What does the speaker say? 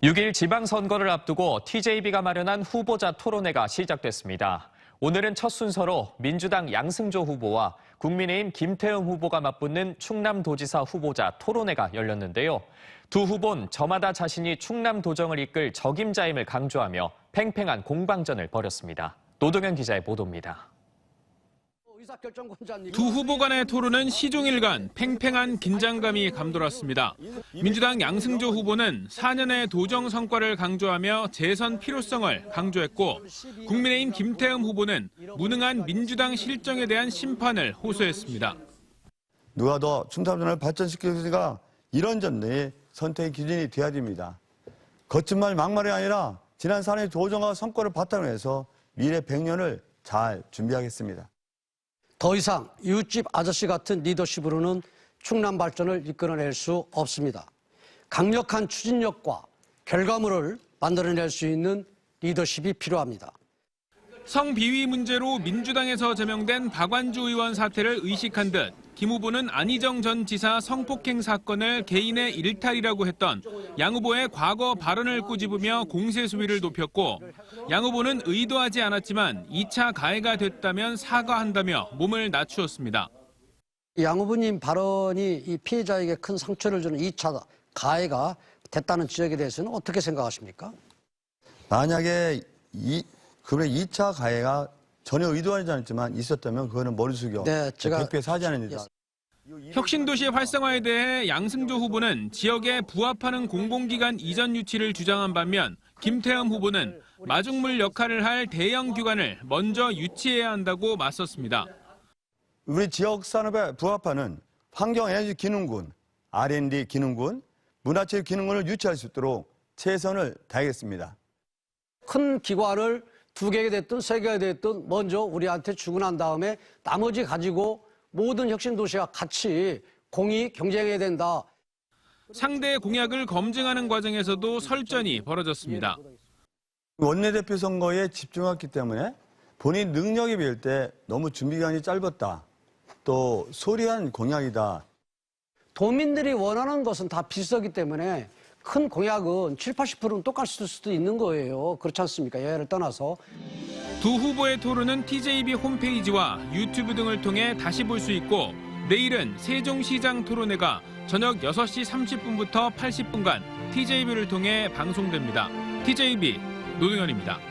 6일 지방선거를 앞두고 TJB가 마련한 후보자 토론회가 시작됐습니다. 오늘은 첫 순서로 민주당 양승조 후보와 국민의힘 김태흠 후보가 맞붙는 충남도지사 후보자 토론회가 열렸는데요. 두 후보는 저마다 자신이 충남도정을 이끌 적임자임을 강조하며 팽팽한 공방전을 벌였습니다. 노동현 기자의 보도입니다. 두 후보 간의 토론은 시종일관 팽팽한 긴장감이 감돌았습니다. 민주당 양승조 후보는 4년의 도정 성과를 강조하며 재선 필요성을 강조했고 국민의힘 김태흠 후보는 무능한 민주당 실정에 대한 심판을 호소했습니다. 누가 더 충남전을 발전시키는가 이런 점들이 선택의 기준이 돼야 됩니다. 거친 말 막말이 아니라 지난 4년의 도정과 성과를 바탕으로 해서 미래 100년을 잘 준비하겠습니다. 더 이상 이웃집 아저씨 같은 리더십으로는 충남 발전을 이끌어낼 수 없습니다. 강력한 추진력과 결과물을 만들어낼 수 있는 리더십이 필요합니다. 성비위 문제로 민주당에서 제명된 박완주 의원 사태를 의식한 듯 김 후보는 안희정 전 지사 성폭행 사건을 개인의 일탈이라고 했던 양 후보의 과거 발언을 꼬집으며 공세 수위를 높였고 양 후보는 의도하지 않았지만 2차 가해가 됐다면 사과한다며 몸을 낮추었습니다. 양 후보님 발언이 이 피해자에게 큰 상처를 주는 2차 가해가 됐다는 지적에 대해서는 어떻게 생각하십니까? 만약에 이, 그분의 2차 가해가 전혀 의도하지 않았지만 있었다면 그거는 머리 숙여 네, 제가- 백배 사죄하는 일이다. 혁신도시 활성화에 대해 양승조 후보는 지역에 부합하는 공공기관 이전 유치를 주장한 반면 김태흠 후보는 마중물 역할을 할 대형 기관을 먼저 유치해야 한다고 맞섰습니다. 우리 지역 산업에 부합하는 환경에너지 기능군, R&D 기능군, 문화체육 기능군을 유치할 수 있도록 최선을 다하겠습니다. 큰 기관을 두 개가 됐든 세 개가 됐든 먼저 우리한테 주고 난 다음에 나머지 가지고 모든 혁신 도시가 같이 공이 경쟁해야 된다. 상대 공약을 검증하는 과정에서도 설전이 벌어졌습니다. 원내대표 선거에 집중했기 때문에 본인 능력에 비할 때 너무 준비 기간이 짧았다. 또 소리한 공약이다. 도민들이 원하는 것은 다 비슷하기 때문에 큰 공약은 7, 80%는 똑같을 수도 있는 거예요. 그렇지 않습니까? 여야를 떠나서. 두 후보의 토론은 TJB 홈페이지와 유튜브 등을 통해 다시 볼 수 있고 내일은 세종시장 토론회가 저녁 6시 30분부터 80분간 TJB를 통해 방송됩니다. TJB 노동현입니다.